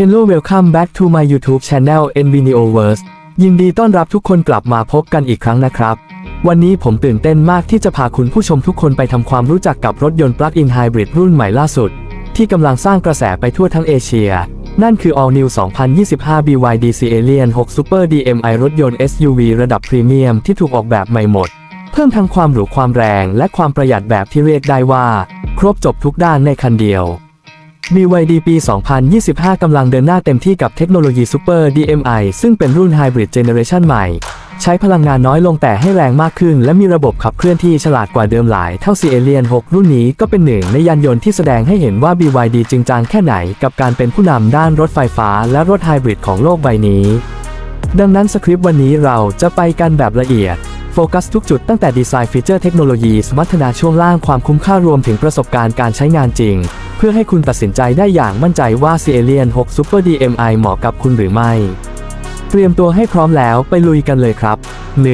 Hello welcome back to my YouTube channel Nvineoverse ยินดีต้อนรับทุกคนกลับมาพบกันอีกครั้งนะครับ วันนี้ผมตื่นเต้นมากที่จะพาคุณผู้ชมทุกคนไปทำความรู้จักกับรถยนต์ Plug-in Hybrid รุ่นใหม่ล่าสุด ที่กำลังสร้างกระแสไปทั่วทั้งเอเชีย นั่นคือ All New 2025 BYD C Alien 6 Super DMI รถยนต์ SUV ระดับพรีเมียมที่ถูกออกแบบใหม่หมด เพิ่มทั้งความหรูความแรง และความประหยัดแบบที่เรียกได้ว่า ครบจบทุกด้านในคันเดียว BYD ปี 2025 กำลังเดินหน้าเต็มที่กับเทคโนโลยี Super DMI ซึ่งเป็นรุ่น Hybrid Generation ใหม่ ใช้พลังงานน้อยลงแต่ให้แรงมากขึ้น และมีระบบขับเคลื่อนที่ฉลาดกว่าเดิมหลาย เท่า C Alien 6 รุ่นนี้ก็เป็นหนึ่งในยานยนต์ที่แสดงให้เห็นว่า BYD จริงจังแค่ไหนกับการเป็นผู้นำด้านรถไฟฟ้าและรถไฮบริดของโลกใบนี้ ดังนั้นสคริปต์วันนี้เราจะไปกันแบบละเอียดโฟกัสทุกจุดตั้งแต่ดีไซน์ฟีเจอร์เทคโนโลยีสมรรถนะช่วงล่างความคุ้มค่ารวมถึงประสบการณ์การใช้งานจริง เพื่อให้คุณตัดสินใจได้อย่างมั่นใจว่า c a l i e n 6 Super DMI เหมาะกับคุณหรือไม่ เตรียมตัวให้พร้อมแล้วไปลุยกันเลยครับ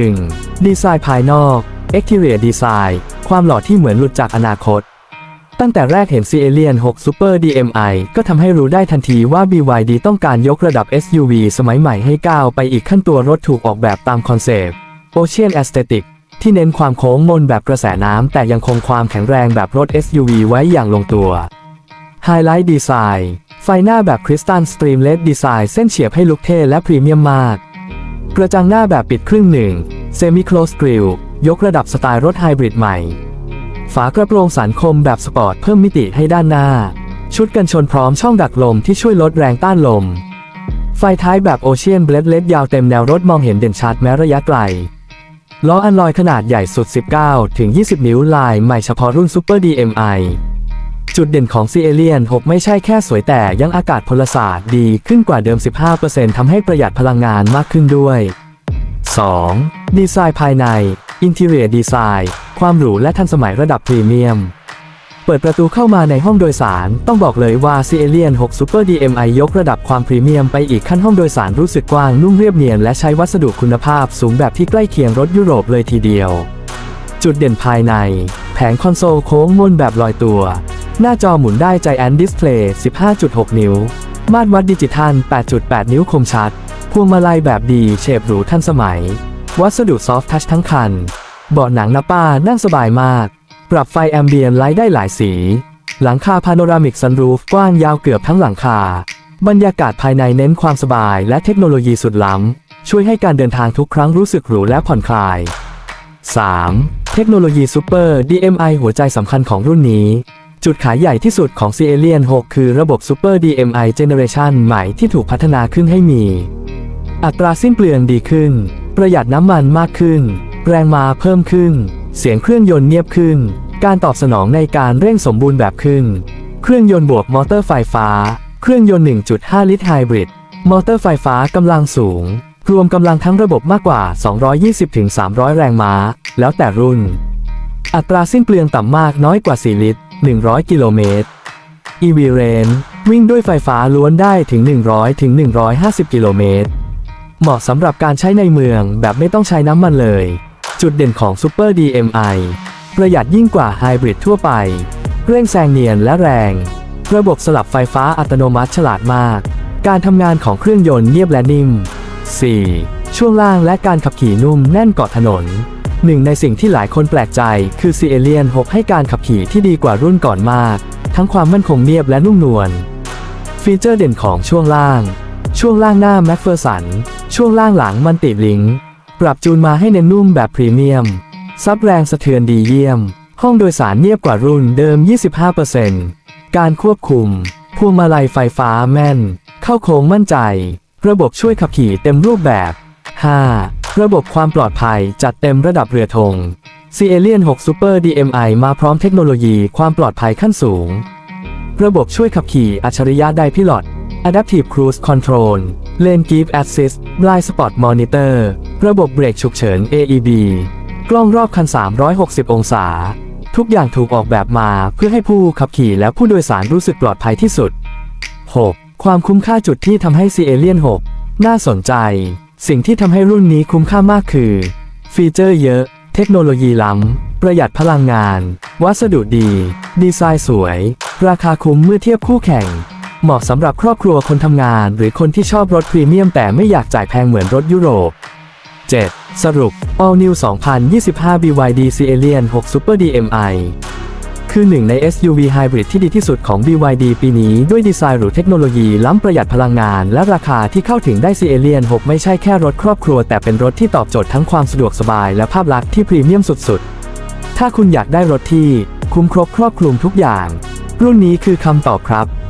1. ดีไซน์ภายนอก Exterior Design ความหล่อที่เหมือนหลุดจากอนาคต ตั้งแต่แรกเห็น c a l i e n 6 Super DMI ก็ทำให้รู้ได้ทันทีว่า BYD ต้องการยกระดับ SUV สมัยใหม่ให้ก้าวไปอีกขั้นตัวรถถูกออกแบบตามคอนเซปต์ Ocean Aesthetic ที่เน้นความโค้งมนแบบกระแสน้ำแต่ยังคงความแข็งแรงแบบรถ SUV ไว้อย่างลงตัว Highlight Design ไฟหน้าแบบคริสตัลสตรีมเลดดีไซน์เส้นเฉียบให้ลุคเท่และพรีเมียมมาก กระจังหน้าแบบปิดครึ่งหนึ่ง Semi Close Grille ยกระดับสไตล์รถไฮบริดใหม่ ฝากระโปรงสันคมแบบสปอร์ตเพิ่มมิติให้ด้านหน้า ชุดกันชนพร้อมช่องดักลมที่ช่วยลดแรงต้านลม ไฟท้ายแบบโอเชียนเบลดเลดยาวเต็มแนวรถมองเห็นเด่นชัดแม้ระยะไกลล้ออันลอยขนาดใหญ่สุด 19 ถึง 20 นิ้วลายใหม่เฉพาะรุ่น Super DMI จุดเด่นของ c a l i e n 6ไม่ใช่แค่สวยแต่ยังอากาศพลศาสตร์ดีขึ้นกว่าเดิม 15%ทำให้ประหยัดพลังงานมากขึ้นด้วย 2. ดีไซน์ภายใน Interior Design ความหรูและทันสมัยระดับพรีเมียม เปิดประตูเข้ามาในห้องโดยสาร ต้องบอกเลยว่า c a l i e n 6 Super DMI ยกระดับความพรีเมียมไปอีกขั้นห้องโดยสารรู้สึกกว้างนุ่มเรียบเนียนและใช้วัสดุคุณภาพสูงแบบที่ใกล้เคียงรถยุโรปเลยทีเดียว จุดเด่นภายใน แผงคอนโซลโค้งมนแบบลอยตัว หน้าจอหมุนได้ใจแอนดิสเพลย์15.6 นิ้ว มาตรวัดดิจิทัล 8.8 นิ้วคมชัด พวงมาลัยแบบดีเชฟหรูทันสมัย วัสดุซอฟทัชทั้งคัน เบาะหนังนับป้านั่งสบายมาก ปรับไฟแอมเบียนไลท์ได้หลายสี หลังคาพาโนรามิกซันรูฟกว้างยาวเกือบทั้งหลังคา บรรยากาศภายในเน้นความสบายและเทคโนโลยีสุดล้ำ ช่วยให้การเดินทางทุกครั้งรู้สึกหรูและผ่อนคลาย 3. เทคโนโลยีซูเปอร์ DMI หัวใจสำคัญของรุ่นนี้ จุดขายใหญ่ที่สุดของ c a l i e n 6 คือระบบ Super DMI Generation ใหม่ที่ถูกพัฒนาขึ้นให้มี อัตราสิ้นเปลืองดีขึ้น ประหยัดน้ำมันมากขึ้น แรงมาเพิ่มขึ้น เสียงเครื่องยนต์เงียบขึ้น การตอบสนองในการเร่งสมบูรณ์แบบขึ้น เครื่องยนต์บวกมอเตอร์ไฟฟ้า เครื่องยนต์ 1.5 ลิตรไฮบริด มอเตอร์ไฟฟ้ากำลังสูง รวมกำลังทั้งระบบมากกว่า 220-300 แรงม้า แล้วแต่รุ่น อัตราสิ้นเปลืองต่ำมากน้อยกว่า 4 ลิตร 100 กิโลเมตร EV Range วิ่งด้วยไฟฟ้าล้วนได้ถึง 100-150 กิโลเมตร เหมาะสำหรับการใช้ในเมืองแบบไม่ต้องใช้น้ำมันเลย จุดเด่นของ Super DMI ประหยัดยิ่งกว่าไฮบริดทั่วไป เร่งแซงเนียนและแรง ระบบสลับไฟฟ้าอัตโนมัติฉลาดมาก การทำงานของเครื่องยนต์เนียบและนิ่ม 4. ช่วงล่างและการขับขี่นุ่มแน่นเกาะถนน หนึ่งในสิ่งที่หลายคนแปลกใจ คือ c a l i e n 6ให้การขับขี่ที่ดีกว่ารุ่นก่อนมาก ทั้งความมั่นคงเนียบและนุ่มนวล ฟีเจอร์เด่นของช่วงล่าง ช่วงล่างหน้าแม็กเฟอร์สัน ช่วงล่างหลังมันติดลิงปรับจูนมาให้เน้นนุ่มแบบพรีเมียม ซับแรงสะเทือนดีเยี่ยม ห้องโดยสารเนียบกว่ารุ่นเดิม 25%การควบคุม พวงมาลัยไฟฟ้าแม่น เข้าโค้งมั่นใจ ระบบช่วยขับขี่เต็มรูปแบบ 5. ระบบความปลอดภัยจัดเต็มระดับเรือธง c a l i e n 6 Super DMI มาพร้อมเทคโนโลยีความปลอดภัยขั้นสูง ระบบช่วยขับขี่อัจฉริยะไดพิลอต Adaptive Cruise Control Lane Keep Assist Blind Spot Monitor ระบบเบรกฉุกเฉิน AEB กล้องรอบคัน 360 องศา ทุกอย่างถูกออกแบบมาเพื่อให้ผู้ขับขี่และผู้โดยสารรู้สึกปลอดภัยที่สุด 6. ความคุ้มค่าจุดที่ทำให้ c a l i e n 6 น่าสนใจ สิ่งที่ทำให้รุ่นนี้คุ้มค่ามากคือ ฟีเจอร์เยอะ เทคโนโลยีล้ำ ประหยัดพลังงาน วัสดุดี ดีไซน์สวย ราคาคุ้มเมื่อเทียบคู่แข่ง เหมาะสำหรับครอบครัวคนทำงาน หรือคนที่ชอบรถพรีเมียมแต่ไม่อยากจ่ายแพงเหมือนรถยุโรป 7. สรุป All New 2025 BYD c a l i o n 6 Super DMI คือหนึ่งใน SUV Hybrid ที่ดีที่สุดของ BYD ปีนี้ด้วยดีไซน์หรูเทคโนโลยีล้ำประหยัดพลังงาน และราคาที่เข้าถึงได้ c a l i o n 6 ไม่ใช่แค่รถครอบครัว แต่เป็นรถที่ตอบโจทย์ทั้งความสะดวกสบายและภาพลักษณ์ที่พรีเมียมสุดๆ ถ้าคุณอยากได้รถที่ คุ้มครบครอบคลุมทุกอย่าง รุ่นนี้คือคำตอบครับ